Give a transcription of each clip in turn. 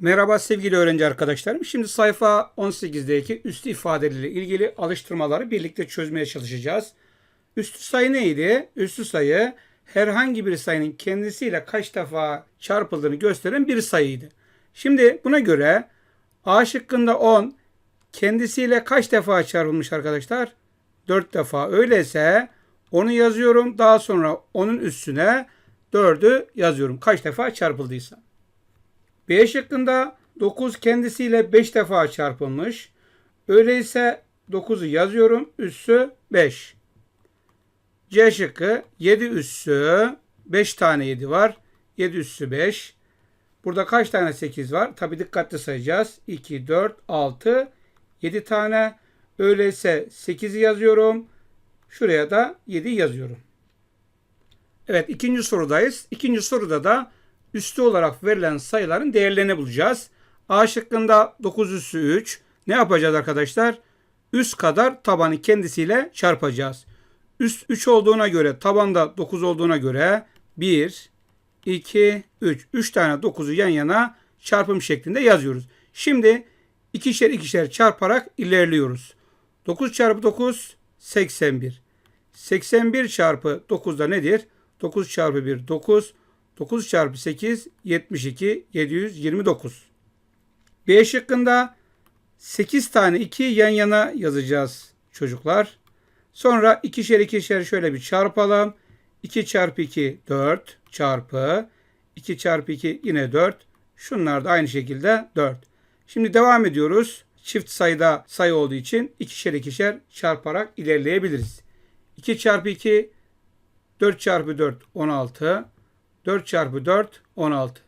Merhaba sevgili öğrenci arkadaşlarım. Şimdi sayfa 18'deki üstü ifadeleriyle ilgili alıştırmaları birlikte çözmeye çalışacağız. Üstü sayı neydi? Üstü sayı herhangi bir sayının kendisiyle kaç defa çarpıldığını gösteren bir sayıydı. Şimdi buna göre A şıkkında 10 kendisiyle kaç defa çarpılmış arkadaşlar? 4 defa. Öyleyse onu yazıyorum. Daha sonra onun üstüne 4'ü yazıyorum. Kaç defa çarpıldıysa. B şıkkında 9 kendisiyle 5 defa çarpılmış. Öyleyse 9'u yazıyorum. Üssü 5. C şıkkı 7 üssü 5 tane 7 var. 7 üssü 5. Burada kaç tane 8 var? Tabi dikkatli sayacağız. 2, 4, 6, 7 tane. Öyleyse 8'i yazıyorum. Şuraya da 7 yazıyorum. Evet ikinci sorudayız. İkinci soruda da üstü olarak verilen sayıların değerlerini bulacağız. A şıkkında 9 üssü 3. Ne yapacağız arkadaşlar? Üst kadar tabanı kendisiyle çarpacağız. Üst 3 olduğuna göre tabanda 9 olduğuna göre 1, 2, 3. 3 tane 9'u yan yana çarpım şeklinde yazıyoruz. Şimdi ikişer ikişer çarparak ilerliyoruz. 9 çarpı 9 81. 81 çarpı 9 da nedir? 9 çarpı 1 9. 9 çarpı 8 72 729. B şıkkında 8 tane 2 yan yana yazacağız çocuklar. Sonra ikişer ikişer şöyle bir çarpalım. 2 çarpı 2 4 çarpı 2 çarpı 2 yine 4. Şunlar da aynı şekilde 4. Şimdi devam ediyoruz. Çift sayıda sayı olduğu için ikişer ikişer çarparak ilerleyebiliriz. 2 çarpı 2 4 çarpı 4 16. 4 çarpı 4 16.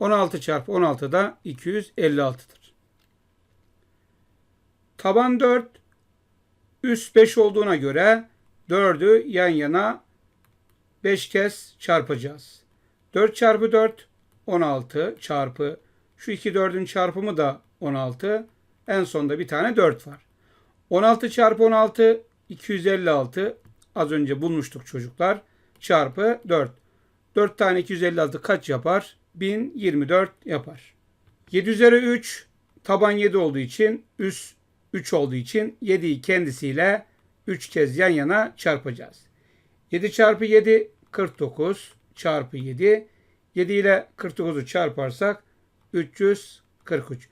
16 çarpı 16 da 256'dır. Taban 4 üst 5 olduğuna göre 4'ü yan yana 5 kez çarpacağız. 4 çarpı 4 16 çarpı şu iki 4'ün çarpımı da 16. En sonda bir tane 4 var. 16 çarpı 16 256 az önce bulmuştuk çocuklar. Çarpı 4. 4 tane 256 kaç yapar? 1024 yapar. 7 üzeri 3 taban 7 olduğu için üst 3 olduğu için 7'yi kendisiyle 3 kez yan yana çarpacağız. 7 çarpı 7 49 çarpı 7. 7 ile 49'u çarparsak 343.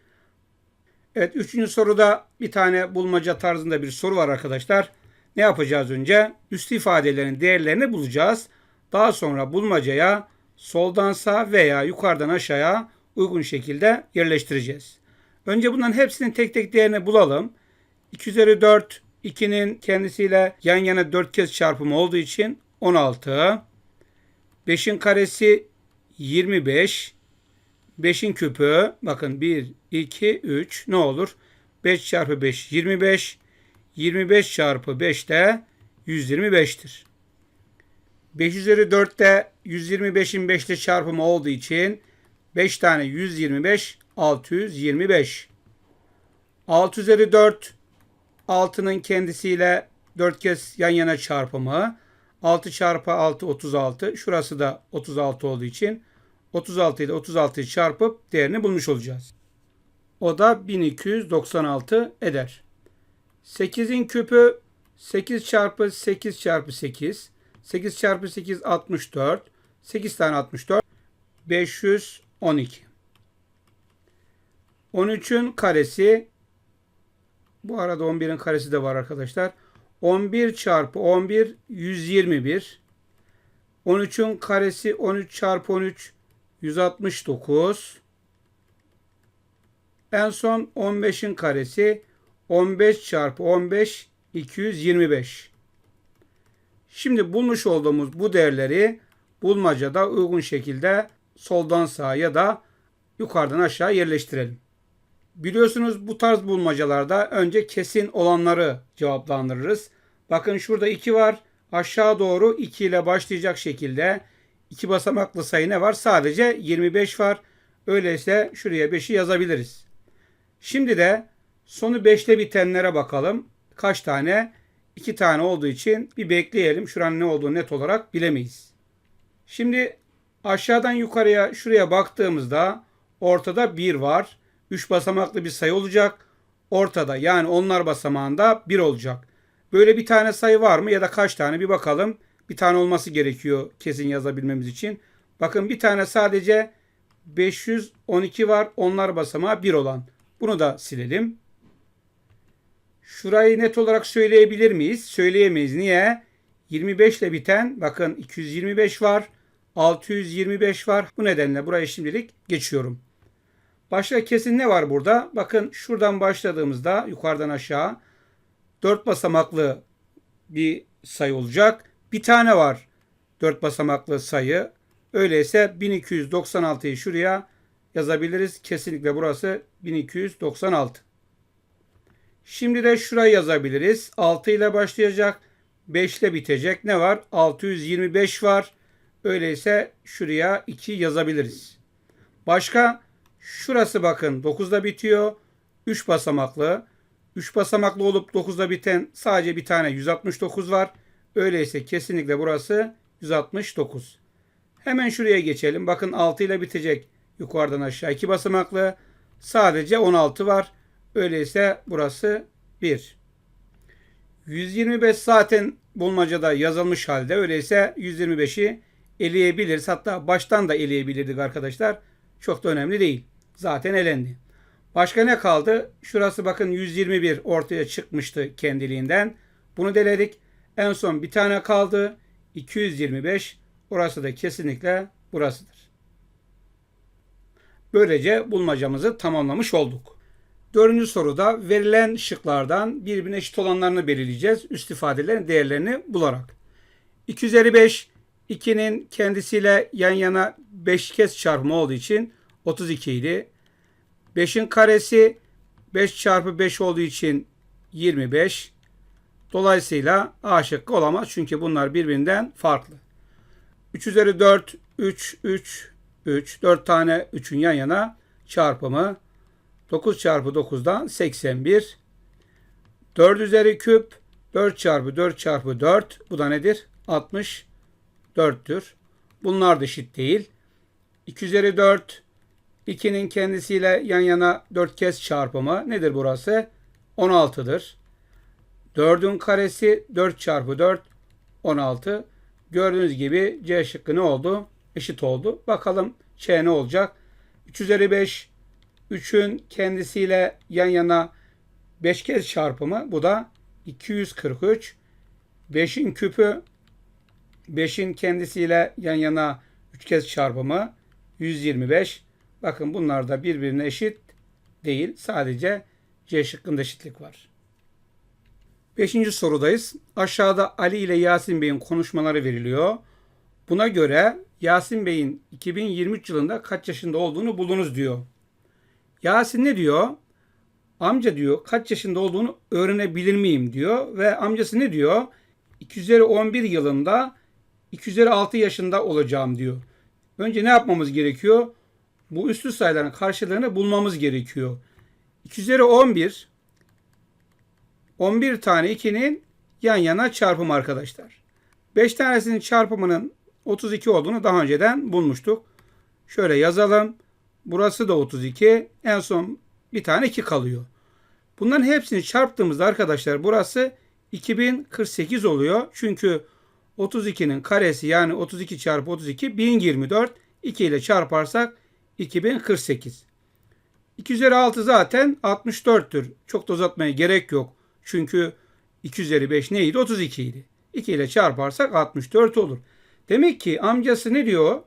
Evet üçüncü soruda bir tane bulmaca tarzında bir soru var arkadaşlar. Ne yapacağız önce? Üstü ifadelerin değerlerini bulacağız. Daha sonra bulmacaya soldan sağa veya yukarıdan aşağıya uygun şekilde yerleştireceğiz. Önce bunların hepsinin tek tek değerini bulalım. 2 üzeri 4 2'nin kendisiyle yan yana 4 kez çarpımı olduğu için 16. 5'in karesi 25. 5'in küpü bakın 1, 2, 3 ne olur? 5 çarpı 5 25. 25 çarpı 5 de 125'tir. 5 üzeri 4'te 125'in 5'te çarpımı olduğu için 5 tane 125 625. 6 üzeri 4 6'nın kendisiyle 4 kez yan yana çarpımı. 6 çarpı 6 36. Şurası da 36 olduğu için 36 ile 36'yı çarpıp değerini bulmuş olacağız. O da 1296 eder. 8'in küpü 8 çarpı 8 çarpı 8. 8 çarpı 8 64. 8 tane 64. 512. 13'ün karesi bu arada 11'in karesi de var arkadaşlar. 11 çarpı 11 121. 13'ün karesi 13 çarpı 13 169. En son 15'in karesi 15 çarpı 15 225. Şimdi bulmuş olduğumuz bu değerleri bulmacada uygun şekilde soldan sağa ya da yukarıdan aşağı yerleştirelim. Biliyorsunuz bu tarz bulmacalarda önce kesin olanları cevaplandırırız. Bakın şurada 2 var. Aşağı doğru 2 ile başlayacak şekilde iki basamaklı sayı ne var? Sadece 25 var. Öyleyse şuraya 5'i yazabiliriz. Şimdi de sonu 5 ile bitenlere bakalım. Kaç tane? 2 tane olduğu için bir bekleyelim. Şuranın ne olduğunu net olarak bilemeyiz. Şimdi aşağıdan yukarıya şuraya baktığımızda Ortada 1 var. 3 basamaklı bir sayı olacak. Ortada yani onlar basamağında 1 olacak. Böyle bir tane sayı var mı ya da kaç tane bir bakalım. Bir tane olması gerekiyor kesin yazabilmemiz için. Bakın bir tane sadece 512 var. Onlar basamağı 1 olan. Bunu da silelim. Şurayı net olarak söyleyebilir miyiz? Söyleyemeyiz. Niye? 25 ile biten bakın 225 var. 625 var. Bu nedenle burayı şimdilik geçiyorum. Başka kesin ne var burada? Bakın şuradan başladığımızda yukarıdan aşağı 4 basamaklı bir sayı olacak. Bir tane var 4 basamaklı sayı. Öyleyse 1296'yı şuraya yazabiliriz. Kesinlikle burası 1296. Şimdi de şurayı yazabiliriz. 6 ile başlayacak. 5 ile bitecek. Ne var? 625 var. Öyleyse şuraya 2 yazabiliriz. Başka şurası bakın 9'da bitiyor. 3 basamaklı. 3 basamaklı olup 9'da biten sadece bir tane 169 var. Öyleyse kesinlikle burası 169. Hemen şuraya geçelim. Bakın 6 ile bitecek. Yukarıdan aşağı 2 basamaklı. Sadece 16 var. Öyleyse burası 1. 125 zaten bulmacada yazılmış halde. Öyleyse 125'i eleyebiliriz. Hatta baştan da eleyebilirdik arkadaşlar. Çok da önemli değil. Zaten elendi. Başka ne kaldı? Şurası bakın 121 ortaya çıkmıştı kendiliğinden. Bunu deledik. En son bir tane kaldı. 225. Orası da kesinlikle burasıdır. Böylece bulmacamızı tamamlamış olduk. Dördüncü soruda verilen şıklardan birbirine eşit olanlarını belirleyeceğiz. Üst ifadelerin değerlerini bularak. 255 2'nin kendisiyle yan yana 5 kez çarpımı olduğu için 32 idi. 5'in karesi 5 çarpı 5 olduğu için 25. Dolayısıyla A şıkkı olamaz çünkü bunlar birbirinden farklı. 3 üzeri 4, 3, 3, 3. 4 tane 3'ün yan yana çarpımı. 9 çarpı 9'dan 81. 4 üzeri küp 4 çarpı 4 çarpı 4. Bu da nedir? 64'tür. Bunlar da eşit değil. 2 üzeri 4 2'nin kendisiyle yan yana 4 kez çarpımı nedir burası? 16'dır. 4'ün karesi 4 çarpı 4 16. Gördüğünüz gibi C şıkkı ne oldu? Eşit oldu. Bakalım Ç ne olacak? 3 üzeri 5 3'ün kendisiyle yan yana 5 kez çarpımı. Bu da 243. 5'in küpü 5'in kendisiyle yan yana 3 kez çarpımı 125. Bakın bunlar da birbirine eşit değil. Sadece C şıkkında eşitlik var. Beşinci sorudayız. Aşağıda Ali ile Yasin Bey'in konuşmaları veriliyor. Buna göre Yasin Bey'in 2023 yılında kaç yaşında olduğunu bulunuz diyor. Yasin ne diyor? Amca diyor kaç yaşında olduğunu öğrenebilir miyim diyor. Ve amcası ne diyor? 211 yılında 206 yaşında olacağım diyor. Önce ne yapmamız gerekiyor? Bu üstü sayıların karşılığını bulmamız gerekiyor. 211 11 tane 2'nin yan yana çarpımı arkadaşlar. 5 tanesinin çarpımının 32 olduğunu daha önceden bulmuştuk. Şöyle yazalım. Burası da 32. En son bir tane 2 kalıyor. Bunların hepsini çarptığımızda arkadaşlar burası 2048 oluyor. Çünkü 32'nin karesi yani 32 çarpı 32 1024. 2 ile çarparsak 2048. 2 üzeri 6 zaten 64'tür. Çok da uzatmaya gerek yok. Çünkü 2 üzeri 5 neydi? 32 idi. 2 ile çarparsak 64 olur. Demek ki amcası ne diyor?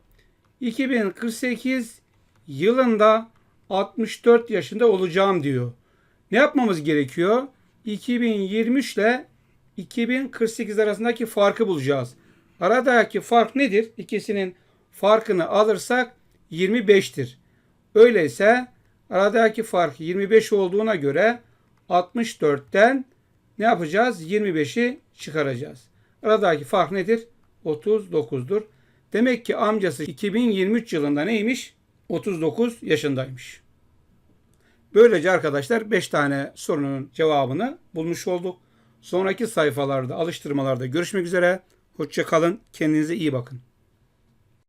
2048 yılında 64 yaşında olacağım diyor. Ne yapmamız gerekiyor? 2023 ile 2048 arasındaki farkı bulacağız. Aradaki fark nedir? İkisinin farkını alırsak 25'tir. Öyleyse aradaki fark 25 olduğuna göre 64'ten ne yapacağız? 25'i çıkaracağız. Aradaki fark nedir? 39'dur. Demek ki amcası 2023 yılında neymiş? 39 yaşındaymış. Böylece arkadaşlar 5 tane sorunun cevabını bulmuş olduk. Sonraki sayfalarda, alıştırmalarda görüşmek üzere. Hoşça kalın. Kendinize iyi bakın.